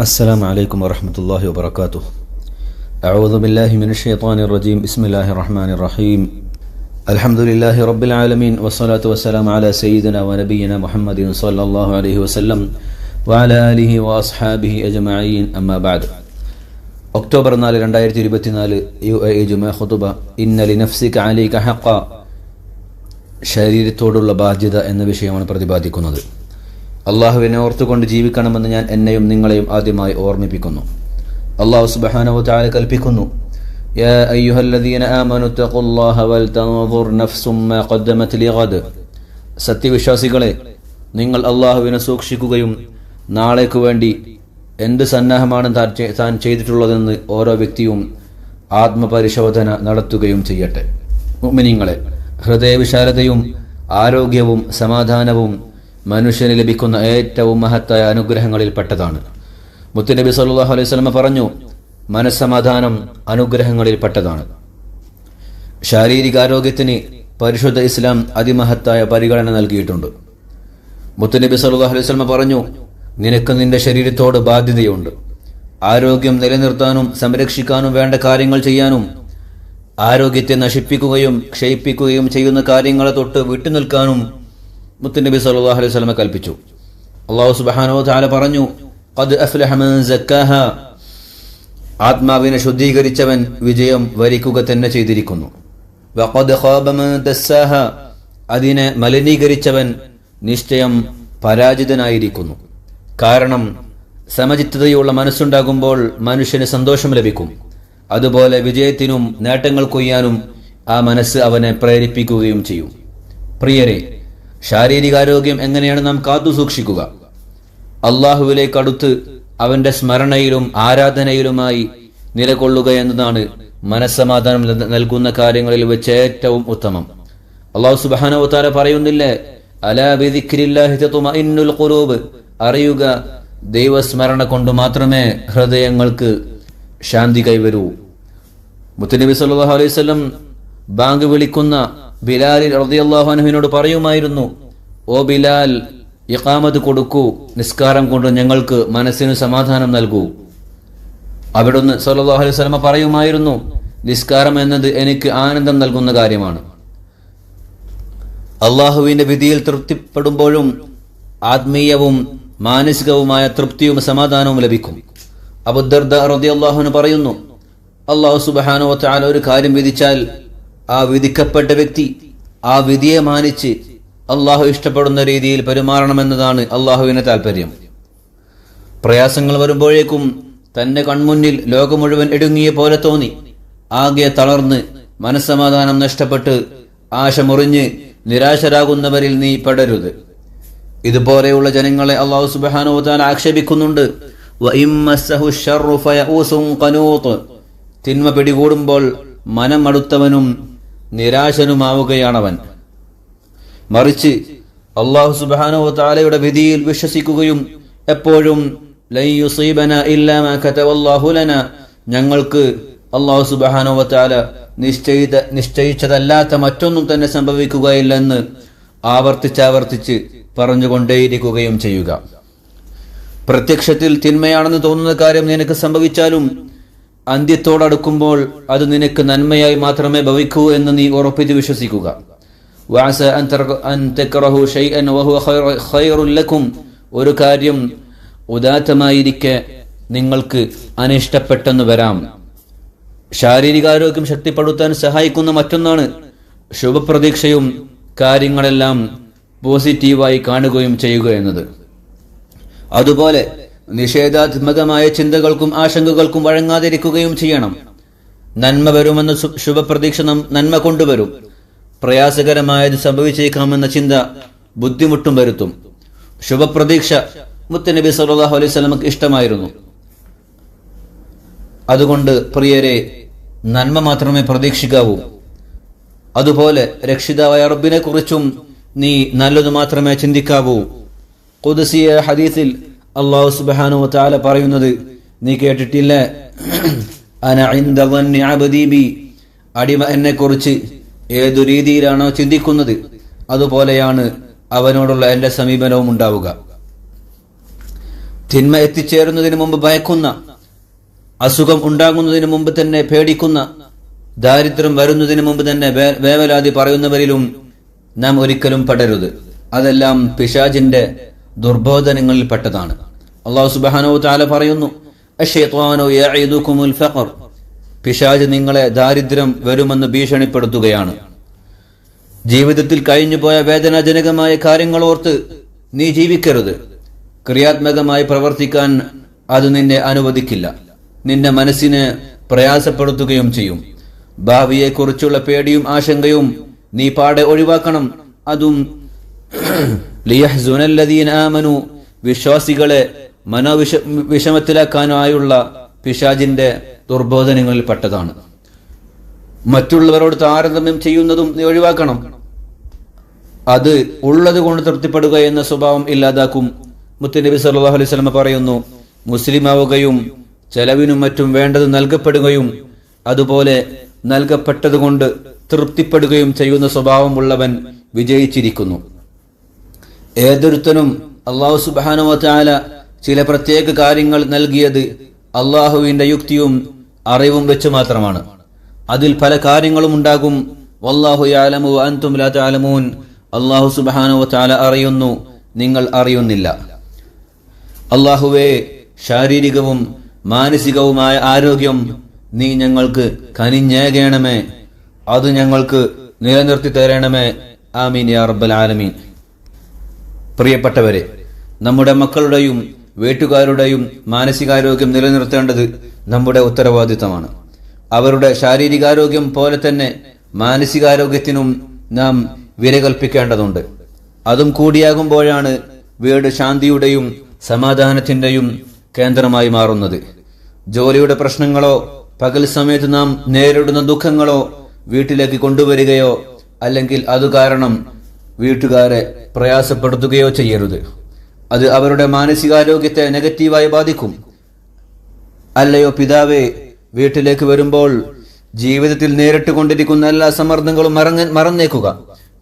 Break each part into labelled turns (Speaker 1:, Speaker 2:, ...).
Speaker 1: السلام عليكم ورحمة الله وبركاته أعوذ بالله من الشيطان الرجيم بسم الله الرحمن الرحيم الحمد لله رب العالمين والصلاة والسلام على سيدنا ونبينا محمد صلى الله عليه وسلم وعلى آله وأصحابه أجمعين أما بعد October നാല് രണ്ടായിരത്തി ഇരുപത്തിനാല് യു എ ഇ ജുമാ ഖുതുബ ഇന്നലി നഫ്സിക അലൈക ഹഖ ശരീരത്തോടുള്ള ബാധ്യത എന്ന വിഷയമാണ് പ്രതിപാദിക്കുന്നത് അള്ളാഹുവിനെ ഓർത്തുകൊണ്ട് ജീവിക്കണമെന്ന് ഞാൻ എന്നെയും നിങ്ങളെയും ആദ്യമായി ഓർമ്മിപ്പിക്കുന്നു അള്ളാഹു സുബ്ഹാനഹു തആല കൽപ്പിക്കുന്നു يا أيها الذين آمنوا اتقوا الله ولتنظر نفس ما قدمت لغد സത്യവിശ്വാസികളെ നിങ്ങൾ അള്ളാഹുവിനെ സൂക്ഷിക്കുകയും നാളേക്ക് വേണ്ടി എന്ത് സന്നാഹമാണ് താൻ ചെ- താൻ ചെയ്തിട്ടുള്ളതെന്ന് ഓരോ വ്യക്തിയും ആത്മപരിശോധന നടത്തുകയും ചെയ്യട്ടെ മുഅ്മിനീങ്ങളെ ഹൃദയവിശാലതയും ആരോഗ്യവും സമാധാനവും മനുഷ്യന് ലഭിക്കുന്ന ഏറ്റവും മഹത്തായ അനുഗ്രഹങ്ങളിൽ പെട്ടതാണ് മുത്തുനബി സല്ലാഹു അലൈഹി സ്വലമ പറഞ്ഞു മനസ്സമാധാനം അനുഗ്രഹങ്ങളിൽ പെട്ടതാണ് ശാരീരികാരോഗ്യത്തിന് പരിശുദ്ധ ഇസ്ലാം അതിമഹത്തായ പരിഗണന നൽകിയിട്ടുണ്ട്. മുത്തുനബി സല്ലാഹു അലൈഹി സ്വലമ പറഞ്ഞു നിനക്ക് നിന്റെ ശരീരത്തോട് ബാധ്യതയുണ്ട്. ആരോഗ്യം നിലനിർത്താനും സംരക്ഷിക്കാനും വേണ്ട കാര്യങ്ങൾ ചെയ്യാനും ആരോഗ്യത്തെ നശിപ്പിക്കുകയും ക്ഷയിപ്പിക്കുകയും ചെയ്യുന്ന കാര്യങ്ങളെ തൊട്ട് വിട്ടുനിൽക്കാനും മുത്തുനബി സല്ലല്ലാഹു അലൈഹി വസല്ലമ കൽപ്പിച്ചു. അള്ളാഹു സുബാനോ താല പറഞ്ഞു സക്കാഹ. ആത്മാവിനെ ശുദ്ധീകരിച്ചവൻ വിജയം വരിക്കുക തന്നെ ചെയ്തിരിക്കുന്നു. അതിനെ മലിനീകരിച്ചവൻ നിശ്ചയം പരാജിതനായിരിക്കുന്നു. കാരണം സമചിത്തതയുള്ള മനസ്സുണ്ടാകുമ്പോൾ മനുഷ്യന് സന്തോഷം ലഭിക്കും. അതുപോലെ വിജയത്തിനും നേട്ടങ്ങൾ കൊയ്യാനും ആ മനസ്സ് അവനെ പ്രേരിപ്പിക്കുകയും ചെയ്യും. പ്രിയരെ ശാരീരികാരോഗ്യം എങ്ങനെയാണ് നാം കാത്തു സൂക്ഷിക്കുക? അള്ളാഹുവിലേക്കടുത്ത് അവന്റെ സ്മരണയിലും ആരാധനയിലുമായി നിലകൊള്ളുക എന്നതാണ് മനസ്സമാധാനം നൽകുന്ന കാര്യങ്ങളിൽ വെച്ച് ഏറ്റവും ഉത്തമം. അള്ളാഹു സുബാനവതാര പറയുന്നില്ലേ അലാ ബിദിക്രില്ലാഹി തത്മഇന്നുൽ ഖുലൂബ്. അറിയുക ദൈവസ്മരണ കൊണ്ട് മാത്രമേ ഹൃദയങ്ങൾക്ക് ശാന്തി കൈവരൂ. മുത്തനബി സല്ലാ അലൈഹി വസല്ലം ബാങ്ക് വിളിക്കുന്ന ബിലാൽ റളിയല്ലാഹു അൻഹുവിനോട് പറയുമായിരുന്നു ഓ ബിലാൽ ഇഖാമത്ത് കൊടുക്കൂ നിസ്കാരം കൊണ്ട് ഞങ്ങൾക്ക് മനസ്സിന് സമാധാനം നൽകൂ. അവിടുന്ന് സല്ലല്ലാഹു അലൈഹി സ്വലമ പറയുമായിരുന്നു നിസ്കാരം എന്നത് എനിക്ക് ആനന്ദം നൽകുന്ന കാര്യമാണ്. അള്ളാഹുവിന്റെ വിധിയിൽ തൃപ്തിപ്പെടുമ്പോഴും ആത്മീയവും മാനസികവുമായ തൃപ്തിയും സമാധാനവും ലഭിക്കും. അബുദർദ റളിയല്ലാഹുവിന് പറയുന്നു അള്ളാഹു വ തആല ഒരു കാര്യം വിധിച്ചാൽ ആ വിധിക്കപ്പെട്ട വ്യക്തി ആ വിധിയെ മാനിച്ച് അള്ളാഹു ഇഷ്ടപ്പെടുന്ന രീതിയിൽ പെരുമാറണമെന്നതാണ് അള്ളാഹുവിന് താല്പര്യം പ്രയാസങ്ങൾ വരുമ്പോഴേക്കും തന്റെ കൺമുന്നിൽ ലോകം മുഴുവൻ ഇടുങ്ങിയ പോലെ തോന്നി. ആകെ തളർന്ന് മനസ്സമാധാനം നഷ്ടപ്പെട്ട് ആശ മുറിഞ്ഞ് നിരാശരാകുന്നവരിൽ നീ പെടരുത്. ഇതുപോലെയുള്ള ജനങ്ങളെ അള്ളാഹു സുബാനുത്താൻ ആക്ഷേപിക്കുന്നുണ്ട്. തിന്മ പിടികൂടുമ്പോൾ മനമടുത്തവനും നിരാശനുമാവുകയാണവൻ. മറിച്ച് അള്ളാഹു സുബാനോ താലയുടെ വിധിയിൽ വിശ്വസിക്കുകയും എപ്പോഴും ഞങ്ങൾക്ക് അള്ളാഹു സുബാനോ താല നിശ്ചയിത നിശ്ചയിച്ചതല്ലാത്ത മറ്റൊന്നും തന്നെ സംഭവിക്കുകയില്ലെന്ന് ആവർത്തിച്ചാവർത്തിച്ച് പറഞ്ഞുകൊണ്ടേയിരിക്കുകയും ചെയ്യുക. പ്രത്യക്ഷത്തിൽ തിന്മയാണെന്ന് തോന്നുന്ന കാര്യം നിനക്ക് സംഭവിച്ചാലും അന്ത്യത്തോടടുക്കുമ്പോൾ അത് നിനക്ക് നന്മയായി മാത്രമേ ഭവിക്കൂ എന്ന് നീ ഉറപ്പിച്ച് വിശ്വസിക്കുക. ഒരു കാര്യം ഉദാത്തമായിരിക്കെ നിങ്ങൾക്ക് അനിഷ്ടപ്പെട്ടെന്ന് വരാം. ശാരീരികാരോഗ്യം ശക്തിപ്പെടുത്താൻ സഹായിക്കുന്ന മറ്റൊന്നാണ് ശുഭപ്രതീക്ഷയും കാര്യങ്ങളെല്ലാം പോസിറ്റീവായി കാണുകയും ചെയ്യുക എന്നത്. അതുപോലെ നിഷേധാത്മകമായ ചിന്തകൾക്കും ആശങ്കകൾക്കും വഴങ്ങാതിരിക്കുകയും ചെയ്യണം. നന്മ വരുമെന്ന ശുഭപ്രതീക്ഷണം ശുഭപ്രതീക്ഷ നന്മ കൊണ്ടുവരും. പ്രയാസകരമായത് സംഭവിച്ചേക്കാമെന്ന ചിന്ത ബുദ്ധിമുട്ടും വരുത്തും. ശുഭപ്രതീക്ഷ മുത്തനബി സല്ലാഹു അലൈഹി വസല്ലമക്ക് ഇഷ്ടമായിരുന്നു. അതുകൊണ്ട് പ്രിയരെ നന്മ മാത്രമേ പ്രതീക്ഷിക്കാവൂ. അതുപോലെ രക്ഷിതാവായ റബ്ബിനെ കുറിച്ചും നീ നല്ലത് മാത്രമേ ചിന്തിക്കാവൂ. കൊതുസിയ ഹദീസിൽ അള്ളാഹു സുബാനു താല പറയുന്നത് നീ കേട്ടിട്ടില്ല? അടിമ എന്നെ കുറിച്ച് ഏതു രീതിയിലാണോ ചിന്തിക്കുന്നത് അതുപോലെയാണ് അവനോടുള്ള എന്റെ സമീപനവും ഉണ്ടാവുക. തിന്മ എത്തിച്ചേരുന്നതിന് മുമ്പ് ഭയക്കുന്ന അസുഖം ഉണ്ടാകുന്നതിന് മുമ്പ് തന്നെ പേടിക്കുന്ന ദാരിദ്ര്യം വരുന്നതിന് മുമ്പ് തന്നെ വേവലാതി പറയുന്നവരിലും നാം ഒരിക്കലും പടരുത്. അതെല്ലാം പിശാജിന്റെ ദുർബോധനങ്ങളിൽ പെട്ടതാണ് അള്ളാഹു സുബാനോ താല പറയുന്നു "അശ്ശൈത്വാനു യഈദുകുമുൽ ഫഖർ." പിശാജ് നിങ്ങളെ ദാരിദ്ര്യം വരുമെന്ന് ഭീഷണിപ്പെടുത്തുകയാണ്. ജീവിതത്തിൽ കഴിഞ്ഞുപോയ വേദനാജനകമായ കാര്യങ്ങൾ ഓർത്ത് നീ ജീവിക്കരുത്. ക്രിയാത്മകമായി പ്രവർത്തിക്കാൻ അത് നിന്നെ അനുവദിക്കില്ല. നിന്റെ മനസ്സിനെ പ്രയാസപ്പെടുത്തുകയും ചെയ്യും. ഭാവിയെക്കുറിച്ചുള്ള പേടിയും ആശങ്കയും നീ പാടെ ഒഴിവാക്കണം. അതും ലിയഹ്സുനല്ലദീന ആമനു വിശ്വാസികളെ മനോവിഷ വിഷമത്തിലാക്കാനായുള്ള പിശാജിന്റെ ദുർബോധനങ്ങളിൽ പെട്ടതാണ്. മറ്റുള്ളവരോട് താരതമ്യം ചെയ്യുന്നതും ഒഴിവാക്കണം. അത് ഉള്ളത് കൊണ്ട് തൃപ്തിപ്പെടുക എന്ന സ്വഭാവം ഇല്ലാതാക്കും. മുത്തനബി സല്ലാഹു അലൈഹി വസല്ലം പറയുന്നു മുസ്ലിം ആവുകയും ചെലവിനും മറ്റും വേണ്ടത് നൽകപ്പെടുകയും അതുപോലെ നൽകപ്പെട്ടതുകൊണ്ട് തൃപ്തിപ്പെടുകയും ചെയ്യുന്ന സ്വഭാവമുള്ളവൻ വിജയിച്ചിരിക്കുന്നു. ഏതൊരുത്തനും അള്ളാഹു സുബാനുവ ചാല പ്രത്യേക കാര്യങ്ങൾ നൽകിയത് അള്ളാഹുവിന്റെ യുക്തിയും അറിവും വെച്ച് മാത്രമാണ്. അതിൽ പല കാര്യങ്ങളും ഉണ്ടാകും. വല്ലാഹു യാലമു അൻതും ലാ അള്ളാഹു സുബാനുവ ചാല അറിയുന്നു. നിങ്ങൾ അറിയുന്നില്ല. അള്ളാഹുവെ ശാരീരികവും മാനസികവുമായ ആരോഗ്യം നീ ഞങ്ങൾക്ക് കനിഞ്ഞേകേണമേ. അത് ഞങ്ങൾക്ക് നിലനിർത്തി തരണമേ. ആമീൻ യാ റബ്ബൽ ആലമീൻ. പ്രിയപ്പെട്ടവരെ നമ്മുടെ മക്കളുടെയും വീട്ടുകാരുടെയും മാനസികാരോഗ്യം നിലനിർത്തേണ്ടത് നമ്മുടെ ഉത്തരവാദിത്തമാണ്. അവരുടെ ശാരീരികാരോഗ്യം പോലെ തന്നെ മാനസികാരോഗ്യത്തിനും നാം വിലകൽപ്പിക്കേണ്ടതുണ്ട്. അതും കൂടിയാകുമ്പോഴാണ് വീട് ശാന്തിയുടെയും സമാധാനത്തിന്റെയും കേന്ദ്രമായി മാറുന്നത്. ജോലിയുടെ പ്രശ്നങ്ങളോ പകൽ സമയത്ത് നാം നേരിടുന്ന ദുഃഖങ്ങളോ വീട്ടിലേക്ക് കൊണ്ടുവരികയോ അല്ലെങ്കിൽ അത് കാരണം വീട്ടുകാരെ പ്രയാസപ്പെടുത്തുകയോ ചെയ്യരുത്. അത് അവരുടെ മാനസികാരോഗ്യത്തെ നെഗറ്റീവായി ബാധിക്കും. അല്ലയോ പിതാവേ വീട്ടിലേക്ക് വരുമ്പോൾ ജീവിതത്തിൽ നേരിട്ട് കൊണ്ടിരിക്കുന്ന എല്ലാ സമ്മർദ്ദങ്ങളും മറങ്ങ മറന്നേക്കുക.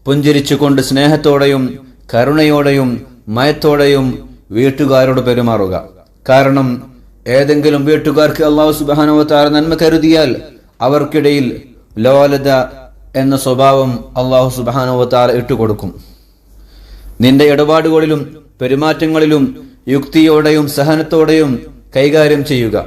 Speaker 1: പുഞ്ചിരിച്ചുകൊണ്ട് സ്നേഹത്തോടെയും കരുണയോടെയും മയത്തോടെയും വീട്ടുകാരോട് പെരുമാറുക. കാരണം ഏതെങ്കിലും വീട്ടുകാർക്ക് അള്ളാഹു സുബാനോ താര നന്മ കരുതിയാൽ അവർക്കിടയിൽ ലോലത എന്ന സ്വഭാവം അള്ളാഹു സുബാനുവത്താര ഇട്ടുകൊടുക്കും. നിന്റെ ഇടപാടുകളിലും പെരുമാറ്റങ്ങളിലും യുക്തിയോടെയും സഹനത്തോടെയും കൈകാര്യം ചെയ്യുക.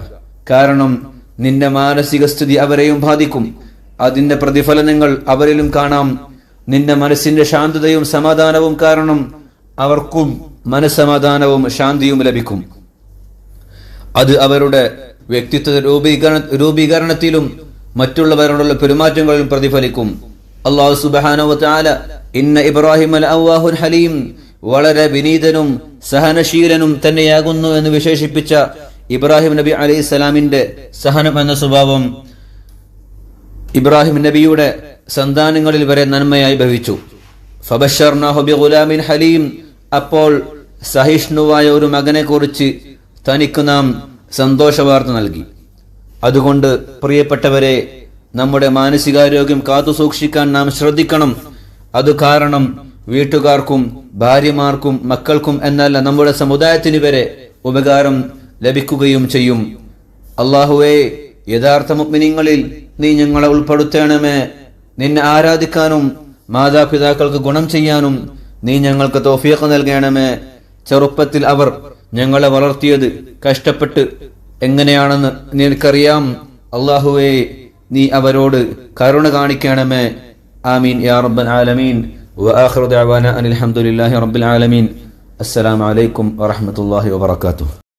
Speaker 1: കാരണം നിന്റെ മാനസിക സ്ഥിതി അവരെയും ബാധിക്കും. അതിന്റെ പ്രതിഫലനങ്ങൾ അവരിലും കാണാം. നിന്റെ മനസ്സിന്റെ ശാന്തതയും സമാധാനവും കാരണം അവർക്കും മനസ്സമാധാനവും ശാന്തിയും ലഭിക്കും. അത് അവരുടെ വ്യക്തിത്വ രൂപീകരണ രൂപീകരണത്തിലും മറ്റുള്ളവരോടുള്ള പെരുമാറ്റങ്ങളിൽ പ്രതിഫലിക്കും. അള്ളാഹു സുബാനോല ഇന്ന ഇബ്രാഹിം അൽ ഹലീം വളരെ വിനീതനും സഹനശീലനും തന്നെയാകുന്നു എന്ന് വിശേഷിപ്പിച്ച ഇബ്രാഹിം നബി അലൈഹി സ്വലാമിന്റെ സഹനം എന്ന സ്വഭാവം ഇബ്രാഹിം നബിയുടെ സന്താനങ്ങളിൽ വരെ നന്മയായി ഭവിച്ചു. ഫബഷർനാഹു ഗുലാമിൻ ഹലീം. അപ്പോൾ സഹിഷ്ണുവായ ഒരു മകനെ കുറിച്ച് തനിക്ക് നാം സന്തോഷവാർത്ത നൽകി. അതുകൊണ്ട് പ്രിയപ്പെട്ടവരെ നമ്മുടെ മാനസികാരോഗ്യം കാത്തു സൂക്ഷിക്കാൻ നാം ശ്രദ്ധിക്കണം. അത് കാരണം വീട്ടുകാർക്കും ഭാര്യമാർക്കും മക്കൾക്കും എന്നല്ല നമ്മുടെ സമുദായത്തിന് വരെ ഉപകാരം ലഭിക്കുകയും ചെയ്യും. അള്ളാഹുവേ യഥാർത്ഥ മുഗ്മിനിങ്ങളിൽ നീ ഞങ്ങളെ ഉൾപ്പെടുത്തണമേ. നിന്നെ ആരാധിക്കാനും മാതാപിതാക്കൾക്ക് ഗുണം ചെയ്യാനും നീ ഞങ്ങൾക്ക് തോഫിയൊക്കെ നൽകണമേ. ചെറുപ്പത്തിൽ അവർ ഞങ്ങളെ വളർത്തിയത് കഷ്ടപ്പെട്ട് എങ്ങനെയാണെന്ന് നിനക്കറിയാം. അള്ളാഹുവേ നീ അവരോട് കരുണ കാണിക്കണമേ. ആമീൻ യാ റബ്ബൽ ആലമീൻ. വആഖിറു ദഅവാന അനിൽ ഹംദുലില്ലാഹി റബ്ബിൽ ആലമീൻ. അസ്സലാമു അലൈക്കും വറഹ്മത്തുള്ളാഹി വബറകാതുഹു.